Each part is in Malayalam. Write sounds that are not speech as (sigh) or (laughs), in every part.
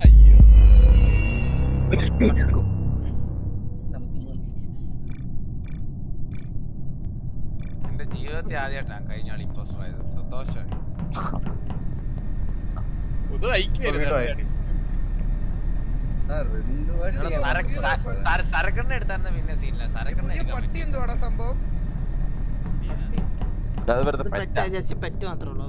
അയ്യോ, എന്റെ ജീവിതത്തിൽ ആദ്യമായിട്ടാണ് കഴിഞ്ഞ ആൾ ഇമ്പോസ്റ്റർ ആയത്. സന്തോഷമായി. സരക്കണ്ണ എടുത്തായിരുന്ന പിന്നെ സീനില്ല സരക്കണ്ണ പട്ടി പറ്റും എന്തുവാടാ സംഭവം? പെറ്റാ. ജസ്റ്റ് പെറ്റ് മാത്രമേ ഉള്ളൂ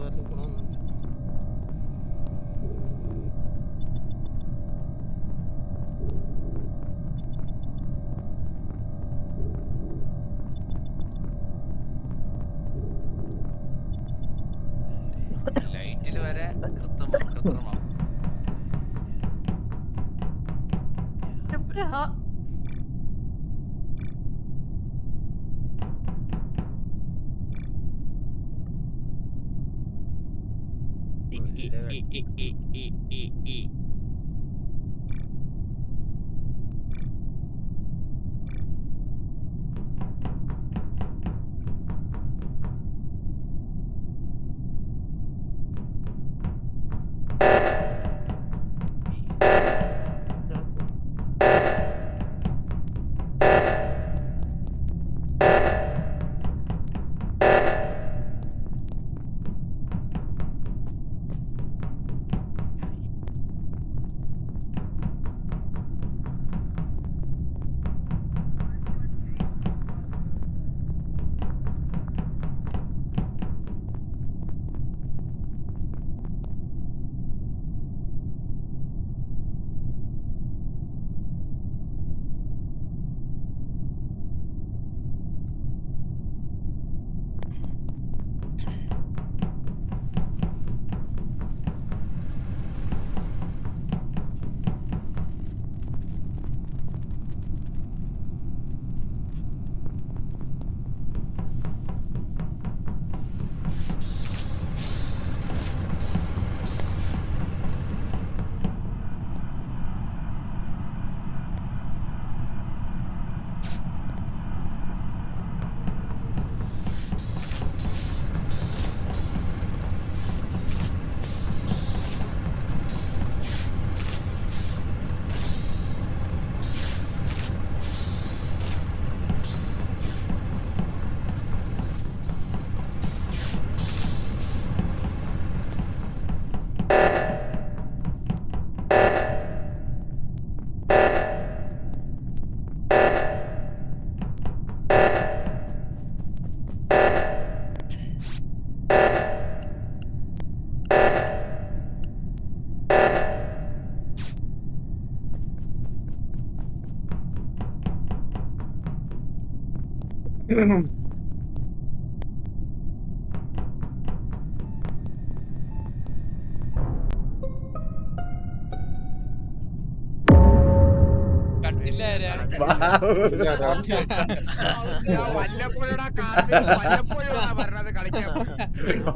കളിക്കാൻ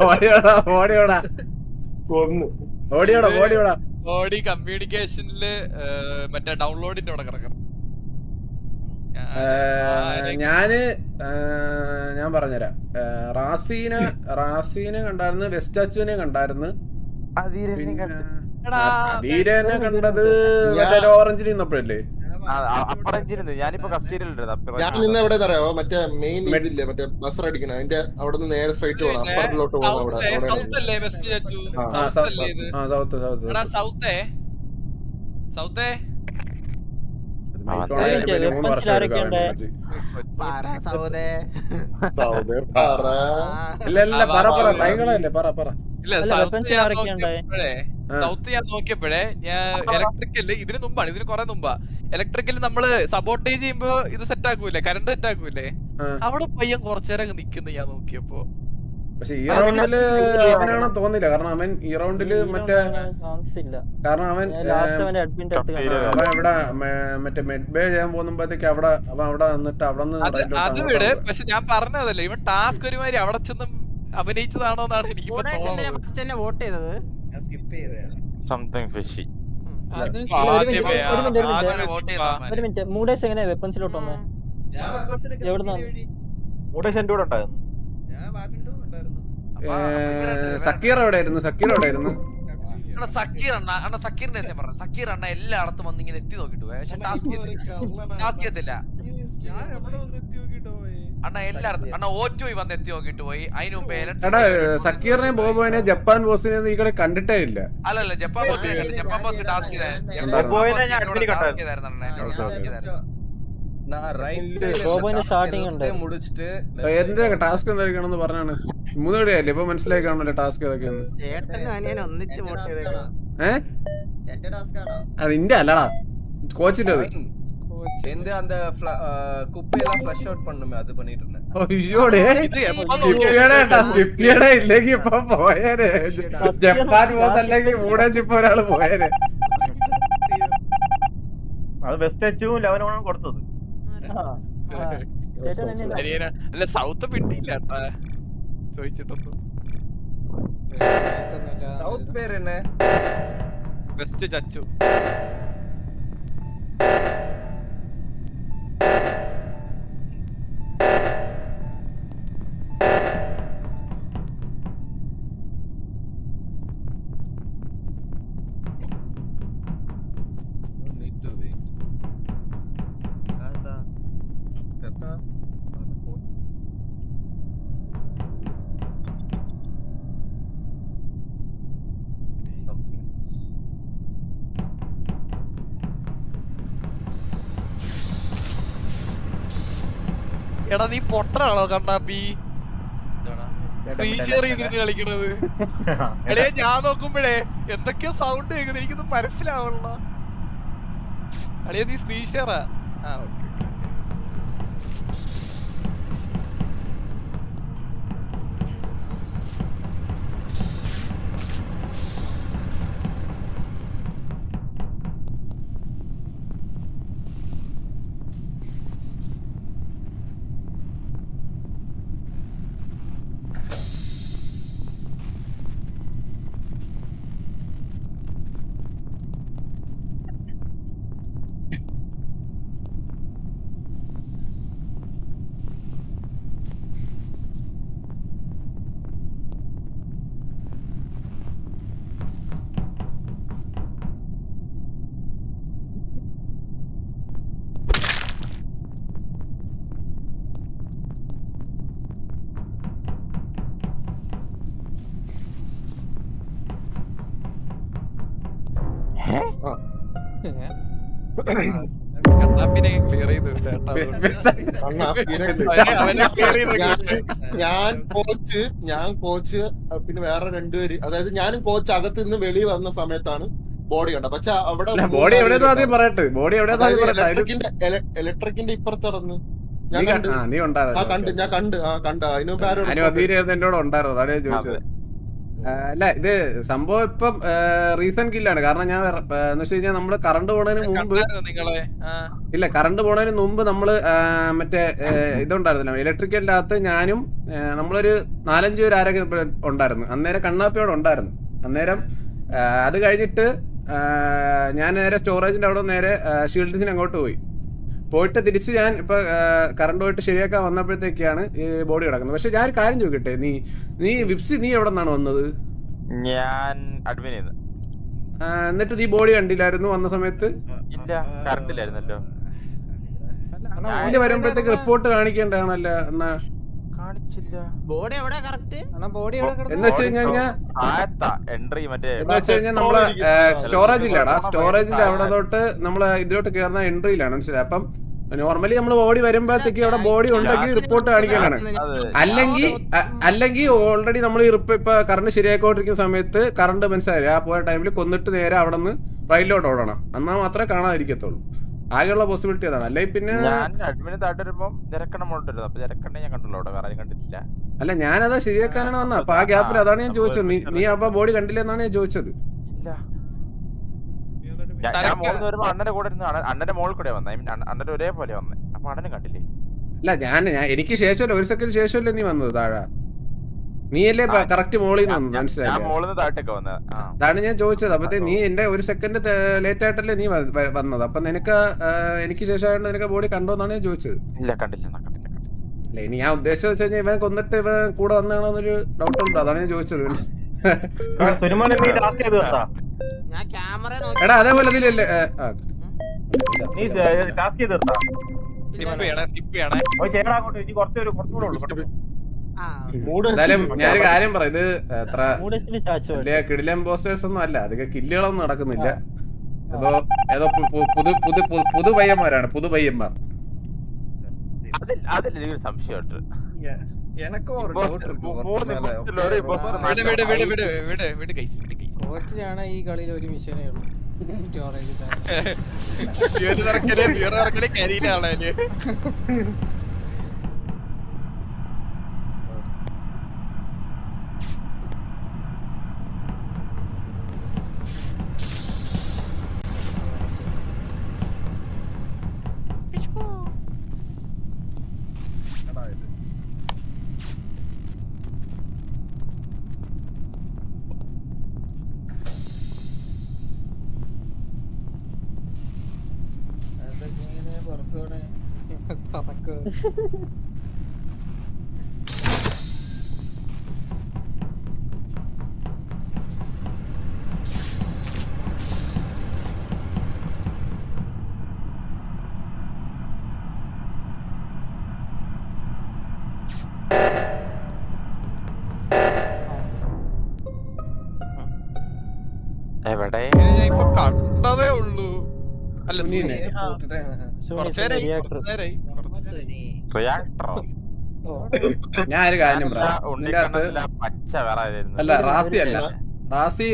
ഓടിയോടാ ഓടിയോടാ. ഓടിയോടാ ഓടിയോടാ. ഓടി കമ്മ്യൂണിക്കേഷനിൽ മറ്റേ ഡൗൺലോഡിന്റെ അവിടെ കിടക്കണം. ഞാൻ ഞാൻ പറഞ്ഞുതരാം. റാസീന റാസീനെ കണ്ടായിരുന്നു വെസ്റ്റാച്ചുവിനെ കണ്ടായിരുന്നു. പിന്നെ അധീരനെ കണ്ടത് ഓറഞ്ചിൽ നിന്നപ്പോഴല്ലേ? ഞാൻ നിന്ന് എവിടെ അറിയാമോ മറ്റേ മെയിൻ ഇതില്ലേ മറ്റേ ബസ് അടിക്കണ. അതിന്റെ അവിടെ നിന്ന് നേരെ സ്ട്രൈറ്റ് പോകണം അപ്പുറത്തിലോട്ട് പോകണം അവിടെ സൗത്ത് അല്ലേ മെസ്സേജ് അച്ചു? ആ, ആ, സൗത്ത് സൗത്ത് സൗത്ത് ഞാൻ നോക്കിയപ്പോഴേ ഞാൻ ഇലക്ട്രിക്കൽ ഇതിന് മുമ്പാണ് ഇതിന് കുറെ മുമ്പാ. ഇലക്ട്രിക്കൽ നമ്മൾ സപ്പോർട്ടേജ് ചെയ്യുമ്പോ ഇത് സെറ്റ് ആക്കൂലേ കറണ്ട് സെറ്റ് ആക്കൂലേ. അവിടെ പയ്യൻ കുറച്ചേരം നിക്കുന്നു ഞാൻ നോക്കിയപ്പോ. പക്ഷെ ഈ റൗണ്ടിൽ അവനാണോ തോന്നില്ല കാരണം അവൻ ഈ റൗണ്ടിൽ മറ്റേ കാരണം അവൻ അവൻ ഇവിടെ മേ- മറ്റേ മെഡ് ബേ ചെയ്യാൻ പോകുമ്പോഴത്തേക്ക് അവിടെ അവൻ അവിടെ നിന്നിട്ട് അവിടെ നിന്ന് അത് വിട്. പക്ഷെ ഞാൻ പറഞ്ഞതല്ലേ ഇവൻ ടാസ്ക് ഒരുമാതിരി അവിടെ ചെന്ന് അഭിനയിച്ചതാണോ എന്നാണ് എനിക്ക് വോട്ട് ചെയ്തത്. സംതിങ് ഫിഷി ഒരു മിനിറ്റ്, മൂഡേഴ്സ് എങ്ങനെ വെപ്പൺസിലോട്ട് വന്നേ? എവിടുന്നാ? മൂടേഷ് എന്റെ കൂടെ ഉണ്ടായിരുന്നു. സക്കീർ എവിടെ ആയിരുന്നു സക്കീർ എവിടെ ആയിരുന്നു അണ്ണാ സക്കീർ അണ്ണ അണ്ണ സക്കീറിന്റെ ഞാൻ പറഞ്ഞു. സക്കീർ അണ്ണ എല്ലായിടത്തും വന്ന് ഇങ്ങനെ എത്തി നോക്കിട്ട് പോയി. പക്ഷെ ടാസ്ക് ടാസ്ക് ചെയ്തില്ല അണ്ണ. എല്ലായിടത്തും. അണ്ണ ഓ പോയി വന്ന് എത്തി നോക്കിട്ട് പോയി. അതിന് മുമ്പ് എടാ സക്കീറിനെ ബോബോനെ ജപ്പാൻ ബോസിനെ ഈ കളി കണ്ടിട്ടേ ഇല്ല. അല്ലല്ല ജപ്പാൻ ബോസ് കണ്ടു. Japan boss task. ചെയ്തായിരുന്നു. അണ്ണ എന്നോട് task ചെയ്തായിരുന്നു. ബോബോയിന്റെ സ്റ്റാർട്ടിങ് ഉണ്ട് എന്താ ടാസ്ക് എന്തായിരിക്കണമെന്ന് പറഞ്ഞാണ് മൂന്ന് കളിയല്ലേ ഇപ്പൊ മനസ്സിലായി കാണുമല്ലോ ടാസ്ക് ഏതൊക്കെയെന്ന് ചേട്ടനും അനിയനും ഒന്നിച്ച് വോട്ട് ചെയ്തേക്കണം ഏ അത് ഇന്റെ അല്ലടാ കോച്ചിന്റെ അത് சேர்ந்து அந்த fla- அஹ், குப்பையெல்லாம் ஃப்ளஷ் அவுட் பண்ணுமே அது பண்ணிட்டு இருந்தேன் അയ്യോടെ ഇത് എപ്പം സ്കിപ്പിയുടെ കേട്ടാ സ്കിപ്പിയുടെ ഇല്ലെങ്കി ഇപ്പൊ പോയേനെ ജപ്പാൻ ബോസ് അല്ലെങ്കിൽ മൂടെ ചിപ്പ ഒരാള് പോയേനെ അത് ബെസ്റ്റ് അച്ചും ലെവനും കൊടുത്തത് (laughs) അല്ല സൗത്ത് പിടിയില്ല ചോദിച്ചിട്ടൊന്നും. സൗത്ത് പേര് തന്നെ വെസ്റ്റ് ചച്ചു. എടാ നീ പൊട്ടനാണോ കണ്ണാപ്പി? സ്ക്രീൻ ഷെയർ ചെയ്തിരുന്ന് കളിക്കണത്. എടേ. ഞാൻ നോക്കുമ്പോഴേ എന്തൊക്കെയോ സൗണ്ട് കേൾക്കുന്നത് എനിക്കൊന്നും മനസ്സിലാവണ അളിയ നീ സ്ക്രീൻ ഷെയറാ ആ ഓക്കെ. കണ്ണാപ്പിനെ ക്ലിയർ ഞാൻ ചെയ്ത് ഞാൻ കോച്ച് ഞാൻ കോച്ച് പിന്നെ വേറെ രണ്ടുപേര് അതായത് ഞാനും കോച്ച് അകത്ത് നിന്ന് വെളി വന്ന സമയത്താണ് ബോഡി കണ്ടത്. പക്ഷെ അവിടെ ബോഡി എവിടെയെന്ന് ആദ്യം പറയട്ടെ. ബോഡി എവിടെയെന്ന് ആദ്യം പറയട്ടെ. ഇലക്ട്രിക്കിന്റെ ഇലക്ട്രിക്കിന്റെ ഇപ്പുറത്ത് നടന്ന് ഞാൻ കണ്ട്. ആ നീ ആ കണ്ട്. ഞാൻ കണ്ട്. ആ കണ്ട്. അതിന് മുമ്പ് ആരോ ഉണ്ടായിരുന്നു. അതാണ് ഞാൻ ചോദിച്ചത്. അല്ല ഇത് സംഭവം ഇപ്പം റീസെന്റ് കില്ലാണ് കാരണം ഞാൻ എന്ന് വെച്ച് കഴിഞ്ഞാൽ നമ്മൾ കറണ്ട് പോണതിന് മുമ്പ് ഇല്ല കറണ്ട് പോണതിന് മുമ്പ് നമ്മൾ മറ്റേ ഇതുണ്ടായിരുന്നില്ല ഇലക്ട്രിക്കലിന്റെ അകത്ത് ഞാനും നമ്മളൊരു നാലഞ്ച് പേര് ആരൊക്കെ ഉണ്ടായിരുന്നു. അന്നേരം കണ്ണാപ്പിയോടെ ഉണ്ടായിരുന്നു. അന്നേരം അത് കഴിഞ്ഞിട്ട് ഞാൻ നേരെ സ്റ്റോറേജിന്റെ അവിടെ നേരെ ഷീൽഡിസിന് അങ്ങോട്ട് പോയി. പോയിട്ട് തിരിച്ച് ഞാൻ ഇപ്പൊ കറണ്ട് പോയിട്ട് ശരിയാക്കാൻ വന്നപ്പോഴത്തേക്കാണ് ഈ ബോഡി കിടക്കുന്നത്. പക്ഷെ ഞാൻ ഒരു കാര്യം ചോദിക്കട്ടെ? നീ നീ വിപ്സി നീ എവിടെ നിന്നാണ് വന്നത്? ഞാൻ അഡ്മിൻ എന്നിട്ട് നീ ബോഡി കണ്ടില്ലായിരുന്നു വന്ന സമയത്ത്? ഇല്ല കറണ്ട് ഇല്ലായിരുന്നല്ലോ. ബോഡി വരുമ്പോഴത്തേക്ക് റിപ്പോർട്ട് കാണിക്കേണ്ടതാണല്ലോ എന്നാ? കാണിച്ചില്ല. ബോഡി എവിടെ കറക്റ്റ് എന്ന് വെച്ച് കഴിഞ്ഞാൽ ആയത്താ എൻട്രി മറ്റേ എന്ന് വെച്ച് കഴിഞ്ഞാൽ നമ്മളെ സ്റ്റോറേജ് ഇല്ലടാ സ്റ്റോറേജിന്റെ അവിടെ തൊട്ട് നമ്മൾ ഇതിലോട്ട് കയറുന്ന എൻട്രിയിലാണ് മനസ്സിലായി? അപ്പം നോർമലി നമ്മൾ ബോഡി വരുമ്പോഴത്തേക്ക് അവിടെ ബോഡി ഉണ്ടെങ്കിൽ റിപ്പോർട്ട് കാണിക്കാനാണ്. അല്ലെങ്കിൽ അല്ലെങ്കിൽ ഓൾറെഡി നമ്മൾ ഇപ്പൊ കറണ്ട് ശരിയായിക്കൊണ്ടിരിക്കുന്ന സമയത്ത് കറണ്ട് മനസ്സിലായി? ആ പോയ ടൈമിൽ കൊന്നിട്ട് നേരെ അവിടെ നിന്ന് റൈലിലോട്ട് ഓടണം. എന്നാൽ മാത്രമേ കാണാതിരിക്കത്തുള്ളൂ. ആകെയുള്ള പോസിബിലിറ്റി അതാണ്. അല്ലെ പിന്നെ ഞാൻ അഡ്മിന് അപ്പൊ ഞാൻ കണ്ടല്ലോ അവിടെ വേറെ ആരും കണ്ടിട്ടില്ല. അല്ല ഞാനതാ ശരിയാക്കാനാണ് വന്നത് അപ്പൊ ആ ഗ്യാപ്പിൽ അതാണ് ഞാൻ ചോദിച്ചത്. നീ നീ അപ്പൊ ബോഡി കണ്ടില്ലെന്നാണ് ഞാൻ ചോദിച്ചത്? ഇല്ല. ഞാൻ- ഞാൻ മോളിൽ വരുമ്പോ അണ്ണന്റെ കൂടെ ഇരുന്നു അണ്ണന്റെ മോളിൽ കൂടെ വന്നേ. അണ്ണന്റെ ഒരേപോലെ വന്നേ. അപ്പൊ അണ്ണനും കണ്ടില്ലേ? അല്ല ഞാൻ ഞാൻ എനിക്ക് ശേഷമല്ല ഒരു സെക്കൻഡ് ശേഷമല്ലേ നീ വന്നത് താഴെ? നീയല്ലേ കറക്റ്റ് മോളിൽ നിന്ന് ആ. അതാണ് ഞാൻ ചോദിച്ചത്. അപ്പത്തെ നീ എന്റെ ഒരു സെക്കൻഡ് ലേറ്റ് ആയിട്ടല്ലേ നീ വന്നത്? അപ്പൊ നിനക്ക് എനിക്ക് ശേഷമായിട്ട് നിനക്ക് ബോഡി കണ്ടോന്നാണ് ഞാൻ ചോദിച്ചത്. ഇല്ല കണ്ടില്ല അല്ല ഇനി ഞാൻ ഉദ്ദേശിച്ചത് വെച്ച് കഴിഞ്ഞാൽ ഇവൻ കൊന്നിട്ട് ഇവൻ കൂടെ വന്നാണോന്നൊരു ഡൗട്ട് ഉണ്ട്? അതാണ് ഞാൻ ചോദിച്ചത്. ഞാൻ ക്യാമറ നോക്കി എടാ അതേപോലെ ഇതിലല്ലേ. സ്കിപ്പ് ചെയ്യണേ സ്കിപ്പ് ഞാനൊരു കാര്യം പറയുന്നത് ഇത് അത്ര കിടിലൻ പോസ്റ്റേഴ്സ് ഒന്നും അല്ല. അധികം കില്ലുകളൊന്നും നടക്കുന്നില്ല. ഏതോ ഏതോ പുതു പുതു പുതു പയ്യന്മാരാണ്. പുതു പയ്യന്മാർ. അതിൽ സംശയമുണ്ട് ഈ കളിയിൽ ഒരു മിഷനേ ഉള്ളൂ. സ്റ്റോറേജ് (laughs) (laughs) ഫ്യൂര് ഇറക്കൽ ഫ്യൂര് ഞാൻ ഒരു കാര്യം അല്ല റാസി അല്ല. റാസി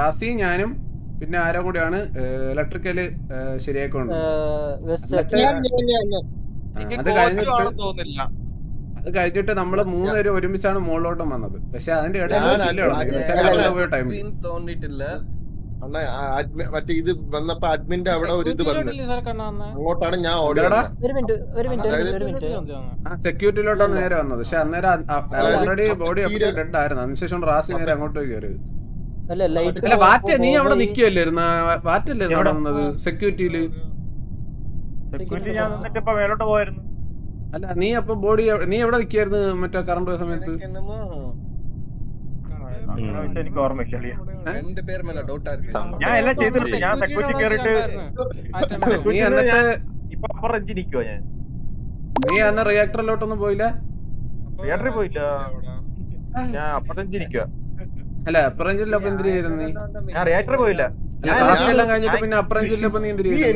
റാസി ഞാനും പിന്നെ ആരോ കൂടിയാണ് ഇലക്ട്രിക്കൽ ശരിയാക്കുന്നത് വെസ്റ്റ് അത് കഴിഞ്ഞിട്ട് അത് കഴിഞ്ഞിട്ട് നമ്മൾ മൂന്നുപേരും ഒരുമിച്ചാണ് മുകളിലോട്ടും വന്നത്. പക്ഷെ അതിന്റെ ഇടയിൽ ടൈം തോന്നിട്ടില്ല അണ്ണാ മറ്റേ ഇത് വന്നപ്പോ അഡ്മിന്റെ അവിടെ ഒരു ഇത് വന്നു. അങ്ങോട്ടാണ് ഞാൻ ഓടി ഒരു മിനിറ്റ് ഒരു മിനിറ്റ് ഒരു മിനിറ്റ്. സെക്യൂരിറ്റിയിലോട്ടാണ് നേരെ വന്നത്. പക്ഷെ അന്നേരം ഓൾറെഡി ബോഡി ഡെഡ് ആയിരുന്നു അതിനുശേഷം റാസി നേരെ അങ്ങോട്ട് കയറി. അല്ല ലൈറ്റ് അല്ല വാറ്റ നീ അവിടെ നിക്കുവല്ലായിരുന്നു? വാറ്റല്ലായിരുന്നു അവിടെ വന്നത്? സെക്യൂരിറ്റിയിൽ അല്ല നീ അപ്പൊ ബോഡി നീ എവിടെ നിക്കായിരുന്നു മറ്റേ കറണ്ട് പോയ സമയത്ത്? എനിക്ക് ഓർമ്മയില്ല. ഞാൻ എല്ലാം ചെയ്തിട്ടുണ്ട്. ഞാൻ സെക്യൂരിറ്റി കയറിട്ട് ഇപ്പൊ അപ്പുറം എഞ്ചി ഞാൻ. നീ അന്ന് റിയാക്ടറിലോട്ടൊന്നും പോയില്ല? തിയേറ്ററിൽ പോയില്ല. ഞാൻ അപ്പുറം ചിരിക്കുക അല്ല അപ്പുറം പോയില്ല. പിന്നെ അപ്പുറം ഞാൻ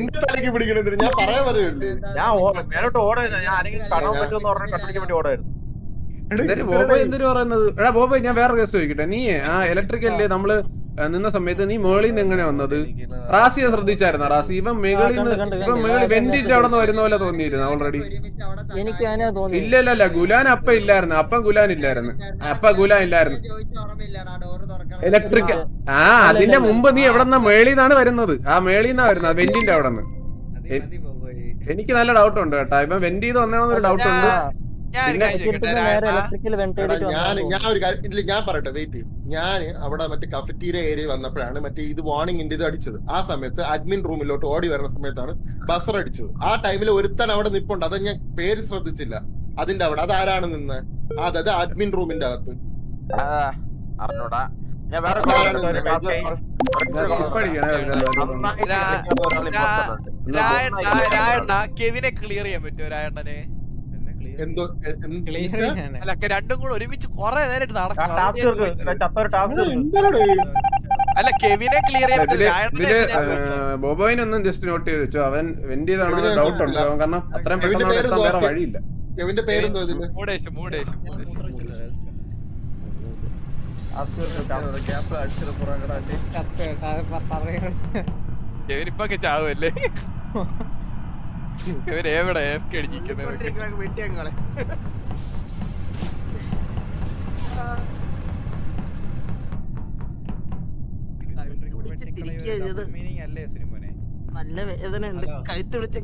ഞാൻ മേലോട്ട് ആരെങ്കിലും കാണാൻ പറ്റുമെന്ന് പറഞ്ഞ കട്ടിലേക്ക് വേണ്ടി ഓടായിരുന്നു. ബോബോയ് എന്തൊരു പറയുന്നത്? എടാ ബോബോയ് ഞാൻ വേറെ കേസ് ചോദിക്കട്ടെ. നീ ആ ഇലക്ട്രിക്കൽ നമ്മൾ നിന്ന സമയത്ത് നീ മേളിൽ നിന്ന് എങ്ങനെ വന്നത്? റാസിയെ ശ്രദ്ധിച്ചായിരുന്നു? റാസി ഇവൻ മേളിൽ നിന്ന് ഇവൻ മേളിൽ വെന്റിന്റെ അവിടെ നിന്ന് വരുന്ന പോലെ തോന്നിയിരുന്നു ഓൾറെഡി എനിക്ക് അങ്ങനെ തോന്നി ഇല്ല ഇല്ല ഇല്ല ഗുലാൻ അപ്പ ഇല്ലായിരുന്നു. അപ്പം ഗുലാൻ ഇല്ലായിരുന്നു. അപ്പ ഗുലാൻ ഇല്ലായിരുന്നു. ഇലക്ട്രിക്കൽ ആ. അതിന്റെ മുമ്പ് നീ എവിടെ നിന്നാ മേളിൽ നിന്നാണ് വരുന്നത്? ആ മേളിൽ നിന്നാ വരുന്നത് വെന്റിന്റെ അവിടെ നിന്ന് എനിക്ക് നല്ല ഡൗട്ട് ഉണ്ട് കേട്ടോ. ഇപ്പൊ വെന്റ് ചെയ്ത് വന്നതാണെന്നൊരു ഡൗട്ട് ഉണ്ട്. ഞാൻ ഒരു കാര്യം ഞാൻ ഞാൻ ഒരു കാര്യം ഞാൻ പറയട്ടെ വെയിറ്റ് ചെയ്യും. ഞാൻ അവിടെ മറ്റേ കഫറ്റീരിയ ഏരിയ വന്നപ്പോഴാണ് മറ്റേ ഇത് വാർണിംഗിന്റെ ഇത് അടിച്ചത്. ആ സമയത്ത് അഡ്മിൻ റൂമിലോട്ട് ഓടി വരുന്ന സമയത്താണ് ബസർ അടിച്ചത്. ആ ടൈമിൽ ഒരുത്തൻ അവിടെ നിപ്പുണ്ട്. അത് ഞാൻ പേര് ശ്രദ്ധിച്ചില്ല. അതിന്റെ അവിടെ. അതാരാണ് നിന്ന്? അതായത് അഡ്മിൻ റൂമിന്റെ അകത്ത്. അറിഞ്ഞൂടാ. ഞാൻ വേറെ കെവിനെ ക്ലിയർ ചെയ്യാൻ പറ്റുമോ രായണ്ണനെ എന്തോ രണ്ടും കൂടെ ഒരുമിച്ച് കൊറേ നേരമായിട്ട് നടക്കണം. അല്ല കെവിനെ ക്ലിയർ ചെയ്യാൻ ബോബോയിനൊന്നും ജസ്റ്റ് നോട്ട് ചെയ്ത് വെച്ചു. അവൻ വെന്റ് ചെയ്താണെങ്കിൽ ഡൗട്ട് ഉണ്ട്. അവൻ കാരണം അത്രയും പെട്ടെന്ന് വേറെ വഴിയില്ല. കെവിന്റെ പേരെന്തോ കെവിൻ മൂടേശ് കെവിനിപ്പൊക്കെ കെവിൻ എവിടെ എഫ് അടിച്ചിരിക്കുന്നത് വെട്ടിയങ്ങളെ നല്ല വേദന ഉണ്ട് കഴുത്ത് പിടിച്ച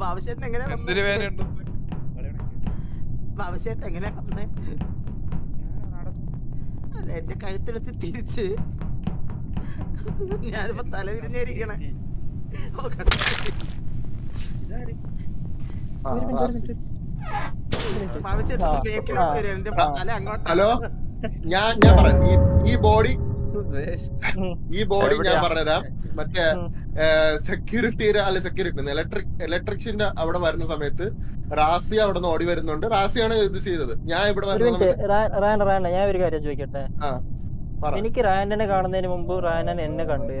ബാബുശേട്ടൻ എങ്ങനെ ബാബുശേട്ടൻ എങ്ങനെ വന്നേ? അല്ല എന്റെ കഴുത്തെടുത്ത് തിരിച്ച്. ഞാനിപ്പോ തലവിരിഞ്ഞിരിക്കണേ ഓ, ഹലോ? ഞാൻ ഞാൻ പറയാം ഈ ബോഡി ഈ ബോഡി ഞാൻ? പറഞ്ഞുതരാം. മറ്റേ സെക്യൂരിറ്റി സെക്യൂരിറ്റിയുടെ അല്ലെ സെക്യൂരിറ്റി ഇലക്ട്രിക് ഇലക്ട്രിഷ്യന്റെ അവിടെ വരുന്ന സമയത്ത് റാസി അവിടെ നിന്ന് ഓടി വരുന്നുണ്ട്. റാസിയാണ് ഇത് ചെയ്തത്. ഞാൻ ഇവിടെ വരുന്നത് വരുന്ന ഞാൻ ഒരു കാര്യം ചോദിക്കട്ടെ? ആ പറ. എനിക്ക് റാൻഡനെ കാണുന്നതിന് മുമ്പ് റാനൻ എന്നെ കണ്ടു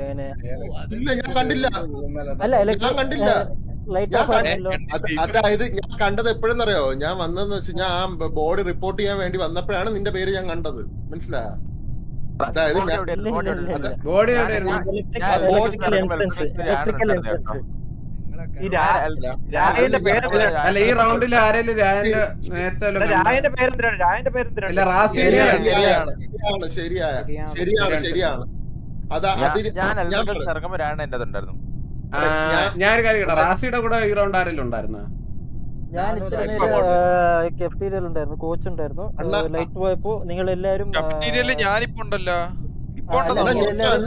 ഇല്ല ഞാൻ കണ്ടില്ല. അല്ല ഞാൻ കണ്ടില്ല. അതായത് ഞാൻ കണ്ടത് എപ്പോഴെന്നറിയോ? ഞാൻ വന്നതെന്ന് വെച്ച് ഞാൻ ആ ബോഡി റിപ്പോർട്ട് ചെയ്യാൻ വേണ്ടി വന്നപ്പോഴാണ് നിന്റെ പേര് ഞാൻ കണ്ടത്. മനസ്സിലായോ? അതായത്. ബോഡി അല്ല ഈ റൗണ്ടിൽ ആരെങ്കിലും രാജന്റെ നേരത്തെ ശരിയാണ് ശരിയാണ് ശരിയാണ്. ശരിയാണ്. അതാ ഞാൻ ഇറങ്ങുമ്പോ രാണ് എന്റെ ഉണ്ടായിരുന്നു ഞാനൊരു കാര്യം കേട്ടോ റാസിയുടെ കൂടെ ഈ റൗണ്ട് ആരെങ്കിലും ഉണ്ടായിരുന്ന? ഞാൻ ഇത്ര നേരം കെഫ്റ്റീരിയൽ ഉണ്ടായിരുന്നു. കോച്ച് ഉണ്ടായിരുന്നു ലൈറ്റ് പോയപ്പോ നിങ്ങൾ എല്ലാരും ഞാനിപ്പോ ഉണ്ടല്ലോ. ഞാൻ-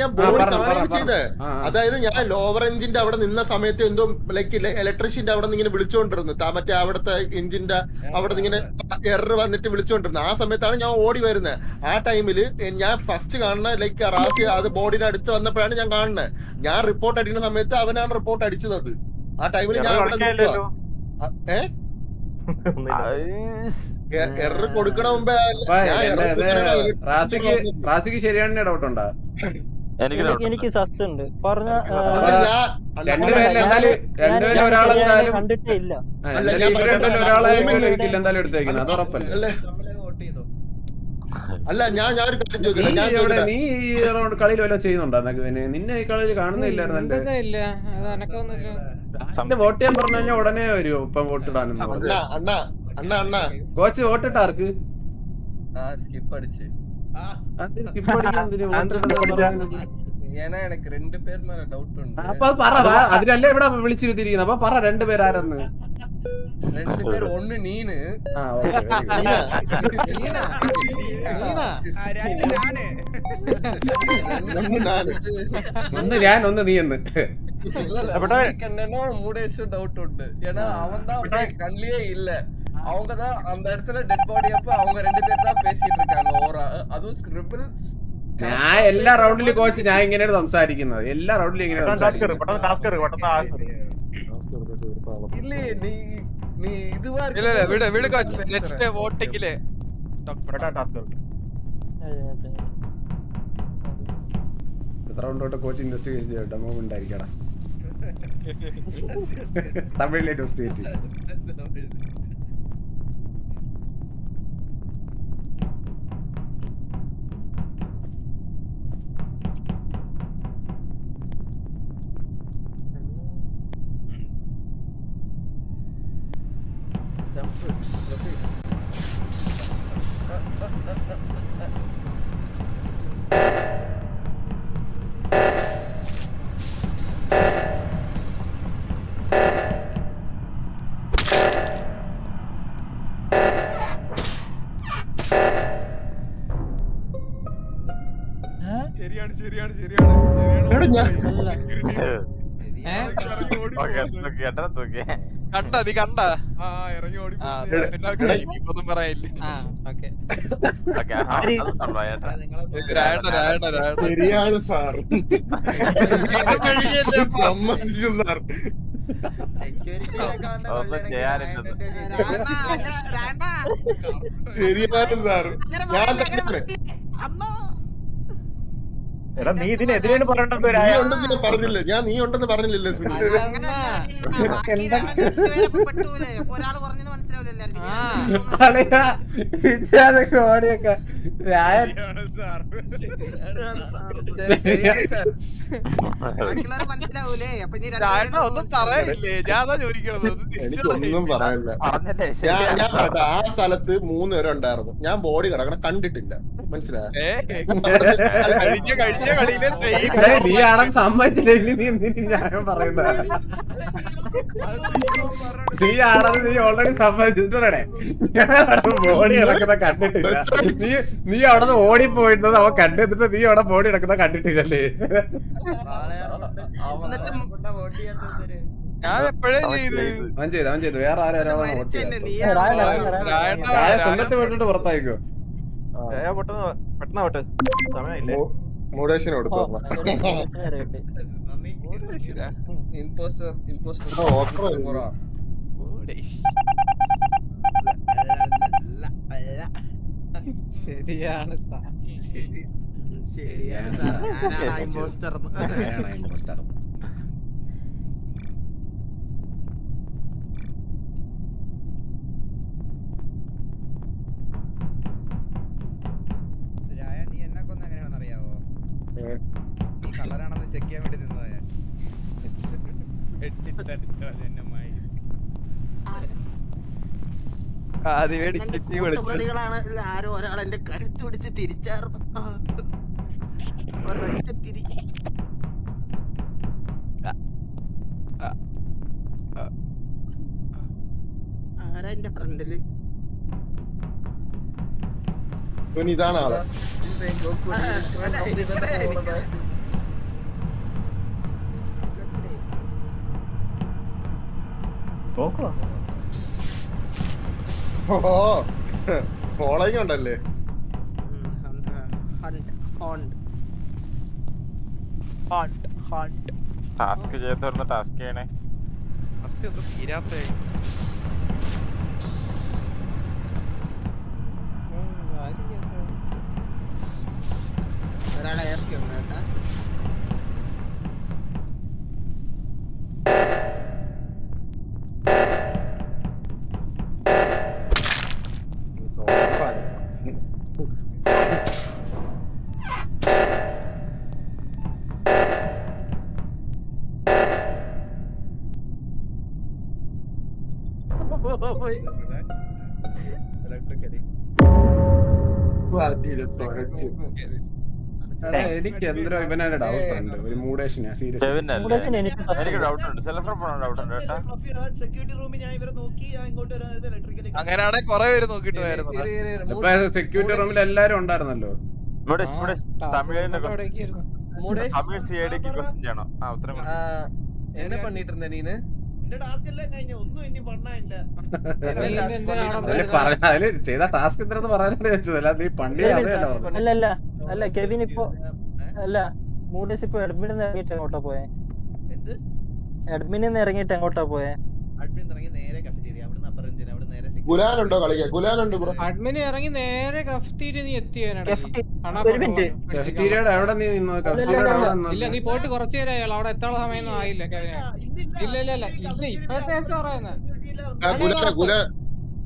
ഞാൻ പറയട്ടെ. അണ്ണാ. അതായത് ഞാൻ ലോവർ എഞ്ചിന്റെ അവിടെ നിന്ന സമയത്ത് എന്തോ ലൈക്ക് ഇലക്ട്രീഷ്യന്റെ അവിടെ നിന്ന് ഇങ്ങനെ വിളിച്ചോണ്ടിരുന്നു. മറ്റേ അവിടുത്തെ എഞ്ചിന്റെ അവിടെ നിന്ന് ഇങ്ങനെ എറർ വന്നിട്ട് വിളിച്ചോണ്ടിരുന്നു. ആ സമയത്താണ് ഞാൻ ഓടി വരുന്നത്. ആ ടൈമിൽ ഞാൻ ഫസ്റ്റ് കാണുന്ന ലൈക്ക് റാസി അത് ബോഡിന് അടുത്ത് വന്നപ്പോഴാണ് ഞാൻ കാണുന്നത്. ഞാൻ റിപ്പോർട്ട് അടിക്കുന്ന സമയത്ത് അവനാണ് റിപ്പോർട്ട് അടിച്ചത് ആ ടൈമിൽ ഞാൻ അവിടെ നിൽക്കുക ഏ? എറർ കൊടുക്കണ മുമ്പേ റാസിക്ക് ശരിയാണ് ഡൗട്ട് ഉണ്ടാ? എനിക്ക് സസ് ഉണ്ട്. പറഞ്ഞ രണ്ടുപേരും ഒരാളെന്തായാലും കണ്ടിട്ടേ ഇല്ല. ഒരാളെ എന്തായാലും എടുത്തേക്കുന്നത്. അത് ഉറപ്പല്ലേ? അല്ല അല്ല ഞാൻ ഞാൻ ഒരു കാര്യം ചോദിക്കട്ടെ? ഞാൻ നീ ചോദിക്കട്ടെ? നീ ഈ റൗണ്ട് കളിയിൽ വല്ലതും ചെയ്യുന്നുണ്ടോ? നിന്നെ ഈ കളിയിൽ കാണുന്നില്ലായിരുന്നു വോട്ട് ചെയ്യാൻ പറഞ്ഞു കഴിഞ്ഞാൽ ഉടനെ വരും ഇപ്പം വോട്ട് ഇടാനെന്ന് അണ്ണാ അണ്ണ അണ്ണ അണ്ണ അണ്ണ കോച്ച് വോട്ടിട്ട ആർക്ക് ആ സ്കിപ്പ് அடிச்சு അത് skip അടിക്കാൻ എന്തിന് vote ഇടുന്നത് പറയുന്നത്? ஏன்னா எனக்கு ரெண்டு பேர் மேல டவுட் உண்டு അപ്പൊ അത് പറ വാ, അതിനല്ലേ ഇവിടെ വിളിച്ചിരുത്തിരിക്കുന്നത് അപ്പൊ പറ രണ്ടുപേരാരെന്ന് ரெண்டு பேர் ஒண்ணு நீனு ആ ഓക്കെ ഒന്ന് ഞാന്. ഒന്ന് ഞാൻ ഒന്ന് നീ എന്ന് இல்ல இல்ல அப்படா- உனக்கு என்னன்னா மூடேஷும் டவுட் உண்டு ஏன்னா அவன் தான் அப்படியே கண்ணிலே இல்ல அவங்க தான் அந்த இடத்துல டெட் பாடி அப்ப அவங்க ரெண்டு பேர் தான் பேசிட்டு இருக்காங்க ஓரா அதுவும் ஸ்கிரிபிள் ഞാൻ എല്ലാ റൗണ്ടിലും കോച്ച് ഞാൻ ഇങ്ങനെയാണ് സംസാരിക്കുന്നത് എല്ലാ റൗണ്ടിലും ഇങ്ങനെയാണ് പെട്ടെന്ന് ടാസ്ക് സംസാരിക്കുന്നത് പെട്ടെന്ന് ടാസ്ക് പെട്ടെന്ന് ടാസ്ക് இல்லையே நீ நீ இதுவா ഇല്ല ഇല്ല വീട് വീട് നെക്സ്റ്റ് വോട്ടിങ്ങില് പെട്ടെന്ന് ടാസ്ക് അടുത്ത റൗണ്ട് തൊട്ട് കോച്ച് ഇൻവെസ്റ്റിഗേഷൻ ചെയ്യട്ടെ മൂവ് ഉണ്ടായിരിക്കണം (laughs) തമിഴിലെ ഇൻവെസ്റ്റിഗേറ്റ് ശരിയാണ് ശരിയാണ് ശരിയാണ്. കണ്ട നീ കണ്ട. ആ ഇറങ്ങി ഓടി എടാ, പിന്നെ പറയാനില്ല. ഓക്കെ അത് സംഭവം രായണ്ണ രായണ്ണ രായണ്ണ ശരിയാണ് സാർ. സമ്മതിച്ചു സാർ. ശരിയാണ് സാർ. ഞാൻ തന്നെ. നീ ഇതിനെതിരെയാണ് പറയേണ്ടത് പറഞ്ഞില്ല. ഞാൻ നീ ഉണ്ടെന്ന് പറഞ്ഞില്ലല്ലോ ഓടിയൊക്കെ എനിക്കൊന്നും പറയാനില്ല പറഞ്ഞല്ലേ ഞാൻ ആ സ്ഥലത്ത് മൂന്നുപേരുണ്ടായിരുന്നു. ഞാൻ ബോഡി കിടക്കണം കണ്ടിട്ടില്ല. മനസ്സിലായോ? കഴിഞ്ഞ കഴിഞ്ഞ. നീ സമ്മതിച്ചില്ലെങ്കിൽ നീ എന്തിനു ഞാൻ പറയുന്നത്. നീ ആണെന്ന് നീ ഓൾറെഡി സമ്മതിച്ചിട്ടേ ബോഡി കിടക്കുന്ന കണ്ടിട്ടില്ല. നീ നീ അവിടെ നിന്ന് ഓടിപ്പോയിരുന്നത് അവ കണ്ടെത്തിട്ട് നീ അവിടെ ബോഡി ഇടക്കുന്ന കണ്ടിട്ടില്ലല്ലേ? ഞാൻ എപ്പോഴേ ചെയ്ത്? അവൻ ചെയ്തു അവൻ ചെയ്തു. വേറെ ആരും ഒരാളെ. കൊല്ലത്ത് വിട്ടിട്ട് പുറത്തായിക്കോ? പെട്ടെന്ന് പെട്ടെന്ന് സമയമില്ലേ? മോഡേഷൻ ഓ, കൊടുത്തു. ഇമ്പോസ്റ്റർ ഇമ്പോസ്റ്റർ ശരിയാണ് ശരിയാണ് സാർ. ചെക്ക് ചെയ്യാൻ വേണ്ടി നിന്നതാ ഞാൻ. എന്നെ മായി കൂട്ടുപ്രതികളാണ് ആരോ ഒരാൾ എന്റെ കഴുത്ത് പിടിച്ച് തിരിച്ചാർന്നു. ആ. ഒരൊറ്റ തിരി ആരാ എന്റെ ഫ്രണ്ടിൽ? ഇവൻ ഇതാണ് ആൾ നോക്കുക ഓ ഫോളോയിങ് ഉണ്ടല്ലേ? ടാസ്ക് ചെയ്തോർന്ന് ടാസ്ക് ചെയ്യണേ. തീരാത്ത. എനിക്ക് എന്തോ ഇവനാണ് ഡൗട്ട് ഉണ്ട്. ഒരു മൂടേഷനാ സീരിയസ്. എനിക്ക് ഡൗട്ട് ഉണ്ട്. സെൽഫ് ഡൗട്ട് ഉണ്ട് കേട്ടോ? സെക്യൂരിറ്റി റൂമിൽ ഞാൻ ഇവരെ നോക്കി ഇങ്ങോട്ട് അങ്ങനെയാണെ കുറേ പേര് നോക്കിട്ട് പോയായിരുന്നു സെക്യൂരിറ്റി റൂമിൽ എല്ലാരും ഉണ്ടായിരുന്നല്ലോ? തമിഴിന്റെ തമിഴ് സി തമിഴ് ഡിക്ക് ക്വസ്റ്റ്യൻ ചെയ്യണം? ആ ഉത്തരം എന്നെ പണിട്ട് ഇരുന്ന നീന് ചെയ്ത ടാസ്ക് ഇത്ര പറയാനാണ് ചോദിച്ചത്. അല്ല നീ പണ്ട് അല്ല കെവിൻ ഇപ്പൊ അല്ല മൂഡീസ് ഇപ്പൊ അഡ്മിൻ നിന്ന് ഇറങ്ങിയിട്ട് എങ്ങോട്ടാ പോയെ എന്ത് അഡ്മിനിൽ ഇറങ്ങിയിട്ട് എങ്ങോട്ടാ പോയെ അഡ്മിൻ ഇറങ്ങി നേരെ കഫറ്റീരിയ അവിടുന്ന് അപ്പർ അവിടെ നേരെ ബ്രോ അഡ്മിൻ ഇറങ്ങി നേരെ നീ അവിടെ നീ നിന്നോ ഇല്ല നീ പോയിട്ട് കുറച്ചു നേരം അയാൾ അവിടെ എത്താനുള്ള സമയമൊന്നും ആയില്ല ഇല്ല ഇല്ല ഇല്ല ഇന്ന് ദിവസം പറയുന്നത്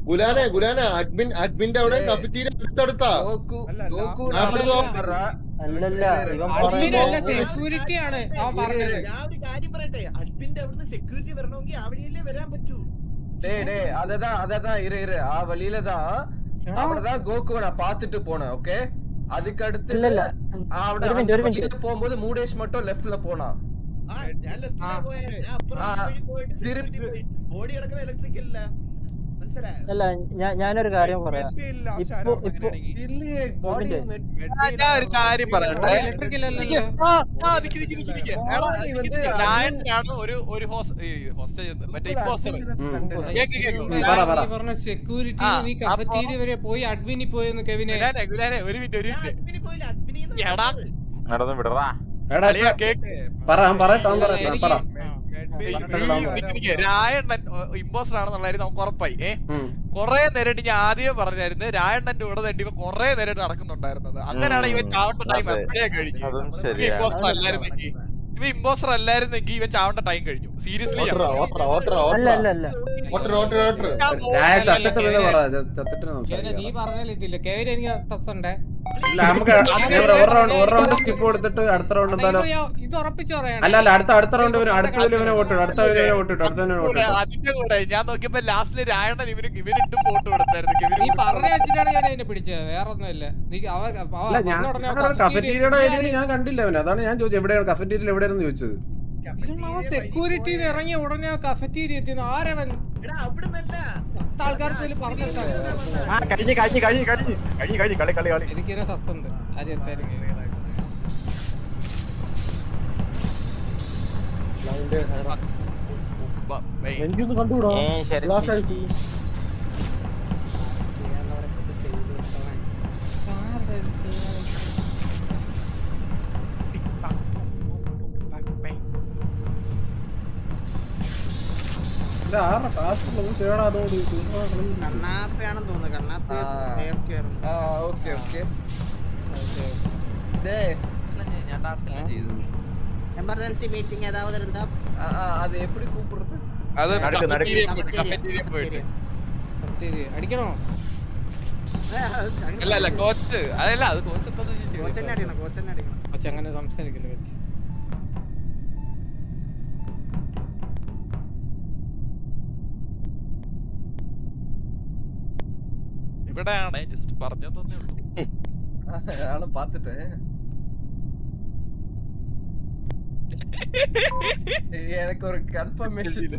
Security ഇല്ല. ആ, ഗുലാ ഗുലാ ഗുലാനെ ഗുലാനെ അഡ്മിൻ അഡ്മിന്റെ അവിടെ കഫറ്റീരിയ അടുത്തടുത്താ ഗോകു അല്ല, ഗോകു ഞാൻ നമ്മള് പറഞ്ഞ- നോക്കറാ. അല്ലല്ല ഇവൻ അഡ്മിൻ അല്ല പറയുമ്പോ സെക്യൂരിറ്റി ആണ് അവൻ പറഞ്ഞത് ഞാൻ ഒരു കാര്യം പറയട്ടെ അഡ്മിന്റെ അവിടുന്ന് സെക്യൂരിറ്റി വരണമെങ്കിൽ അവിടെയല്ലേ വരാൻ പറ്റൂ டேய் டேய் அததான் அததான் இரு இரு ஆ வழியில தான் அவ்வளவுதான் கோகுவை நான் பாத்துட்டு போனேன் ஓகே அதுக்கு அடுத்து இல்ல, இல்ல. അവിടെ ഒരു മിനിറ്റ്, ഒരു മിനിറ്റ്. വഴിയില് പോകുമ്പോൾ മൂടേഷ് மட்டும் ലെഫ്റ്റില് പോണാ ആ ഞാൻ ലെഫ്റ്റിലാ ആ. പോയെ അല്ല ഞാൻ ഞാനൊരു കാര്യം പറയാം. ഞാൻ ഒരു കാര്യം പറയട്ടെ. ഒരു ഒരു സെക്യൂരിറ്റി നീ കഫറ്റീരിയ വരെ പോയി അഡ്മിനി പോയെന്ന് കെവിനെ. ഒരു മിനിറ്റ് ഒരു മിനിറ്റ്. അഡ്മിനി പോയില്ല അഡ്മിനി എടാ. നടന്ന് വിടറാ. പറ പറ. രായണ്ണൻ ഇമ്പോസ്റ്റർ ആണെന്നുള്ള കാര്യം നമുക്ക് ഉറപ്പായി. ഏ? കൊറേ നേരിട്ട് ഞാൻ ആദ്യമേ പറഞ്ഞായിരുന്നു രായണ്ണന്റെ കൂടെ തന്നെ ഇവൻ കൊറേ നേരിട്ട് നടക്കുന്നുണ്ടായിരുന്നത്. അങ്ങനെയാണ് ഇവൻ ചാവേണ്ട ടൈം. എപ്പോഴേ കഴിഞ്ഞു. ശരിയാ. ഇമ്പോസ്റ്റർ അല്ലായിരുന്നെങ്കിൽ ഇവ ഇമ്പോസ്റ്റർ അല്ലായിരുന്നെങ്കിൽ ഇവൻ ചാവണ്ട ടൈം കഴിഞ്ഞു. സീരിയസ്ലി നീ പറഞ്ഞില്ല കെവിൻ എനിക്ക് തത്തണ്ടേ ഇല്ല നമുക്ക് ഞാൻ ഒരു റൗണ്ട് ഒരു റൗണ്ട് സ്കിപ്പ് കൊടുത്തിട്ട് അടുത്ത റൗണ്ട് എന്തായാലും ഇത് ഉറപ്പിച്ചു അല്ല അല്ല അടുത്ത അടുത്ത റൗണ്ട് ഇവന് അടുത്ത ഇവനെ ഇവനെ അതിന്റെ കൂടെ ഞാൻ നോക്കിയപ്പോ ലാസ്റ്റിൽ രായണ്ണൻ ഇവന് ഇവനിട്ട് വോട്ട് കൊടുത്തായിരുന്നു. നീ പറഞ്ഞു വെച്ചിട്ടാണ് ഞാൻ അതിനെ പിടിച്ചത് വേറെ ഒന്നുമില്ല നീ അവ അവ ഞാൻ ഏരിയയിൽ കണ്ടില്ല അവനെ. അതാണ് ഞാൻ ചോദിച്ചത് എവിടെയാണ് കഫറ്റീരിയയിൽ എവിടെയാണെന്ന് ചോദിച്ചത്? സെക്യൂരിറ്റി ഇറങ്ങിയ ഉടനെ കഫറ്റീരിയ എത്തിയെന്ന് ആരവൻ ആ കഴിഞ്ഞ് കഴിഞ്ഞ് കഴിഞ്ഞ് കഴിഞ്ഞ്. കഴിഞ്ഞ് കഴിഞ്ഞ്. കളി കളി കളി. എനിക്കിനെ സസ്പെൻഡ് ആരും എത്താനും എനിക്കൊന്നും കണ്ടുകൂടാ ഏ കണ്ണാപ്പയാണെന്ന് തോന്നുന്നു. കണ്ണാപ്പ ഓക്കെ ഓക്കെ. ഞാൻ ടാസ്ക് എല്ലാം എമർജൻസി മീറ്റിംഗ് ഏതാവത് இருந்தா അത് എപ്പടി கூப்பிடுறது അത് കഫറ്റീരിയ പോയിട്ട് കഫറ്റീരിയ അടിക്കണോ? അല്ല അല്ല കോച്ച് അതല്ല അത് കോച്ച് എന്താ കോച്ച് തന്നെ അടിക്കണം കോച്ച് അടിക്കണം. കോച്ച് അങ്ങനെ സംസാരിക്കില്ല കോച്ച്? ഇവിടെയാണ് ജസ്റ്റ് പറഞ്ഞു തന്നേ ഉള്ളൂ ஆனா பாத்துட்டேன் எனக்கு ஒரு கன்ஃபர்மேஷன்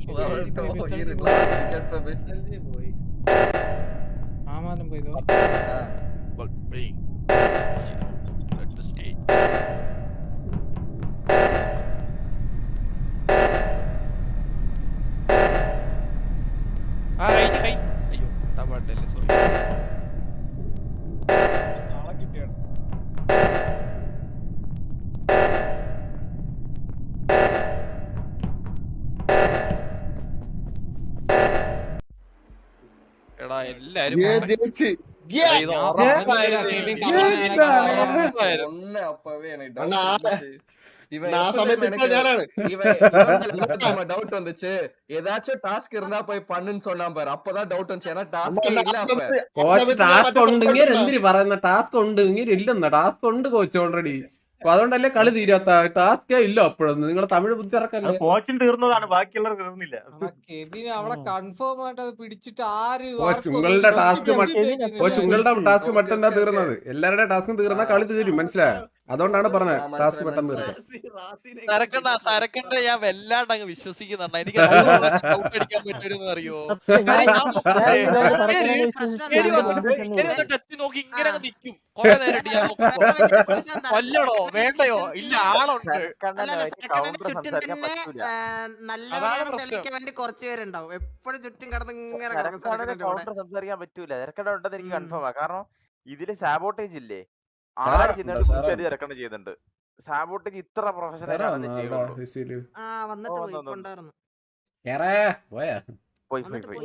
கன்ஃபர்மேஷன் പോയി ആമാനം പോയതോ But wait. ഇപ്പൊ ഞാനാണ് இவன் டவுட் வந்துச்சு ஏதாச்சும் டாஸ்க் இருந்தா போய் பண்ணுன்னு சொன்னான் பாரு அப்பதான் டவுட் வந்துச்சு ஏன்னா டாஸ்கே இல்ல அப்ப കോച്ച് ടാസ്ക് ഉണ്ടെങ്കിൽ എന്തിനു പറയുന്ന ടാസ്ക് ഉണ്ടെങ്കിൽ ഇല്ലെന്ന ടാസ്ക് ഉണ്ട് കോച്ച് ഓൾറെഡി അപ്പൊ അതുകൊണ്ടല്ലേ കളി തീരാത്ത ടാസ്കേ ഇല്ല അപ്പോഴൊന്നും. നിങ്ങൾ തമിഴ് ബുദ്ധി ഇറക്കല്ലേ കോച്ചിന് തീർന്നതാണ് ബാക്കിയുള്ളവർ തീർന്നില്ല. കെവിൻ അവിടെ കൺഫേം ആയിട്ട് അത് പിടിച്ചിട്ട് ആര് ആർക്കും ടാസ്ക് ഉങ്ങളുടെ ടാസ്ക് മറ്റെന്താ തീർന്നത്. എല്ലാവരുടെ ടാസ്കും തീർന്ന കളി തീരും മനസ്സിലായോ? അതുകൊണ്ടാണ് പറഞ്ഞത് പെട്ടെന്ന് സരക്കണ്ട സരക്കണ്ട ഞാൻ വല്ലാണ്ട് അങ്ങ് വിശ്വസിക്കുന്നുണ്ട് എനിക്ക് ഔട്ട് അടിക്കാൻ പറ്റുമെന്ന് അറിയോ? ടച്ച് നോക്കി ഇങ്ങനെ കൊറേ ഞാൻ വലിയ കൊല്ലണോ? വേണ്ടയോ? ഇല്ല ആളുണ്ട്. ചുറ്റും തന്നെ. തെളിയിക്കാൻ വേണ്ടി കുറച്ച് പേരുണ്ടാവും. എപ്പോഴും ചുറ്റും കടന്ന് ഇങ്ങനെ കൗണ്ടർ സംസാരിക്കാൻ പറ്റൂല. തിരക്കട ഉണ്ടെന്ന് എനിക്ക് കൺഫേം ആ. കാരണം ഇതിൽ സാബോട്ടേജ് ഇല്ലേ? ആര് ചെയ്യുന്നുണ്ട് ചെയ്യുന്നുണ്ട് സാബോട്ടേജ് ഇത്ര പ്രൊഫഷണൽ ആണെന്ന് ചെയ്യുള്ളൂ. ആ വന്നിട്ട് പോയി. കൊണ്ടായിരുന്നു പോയി. പോയി.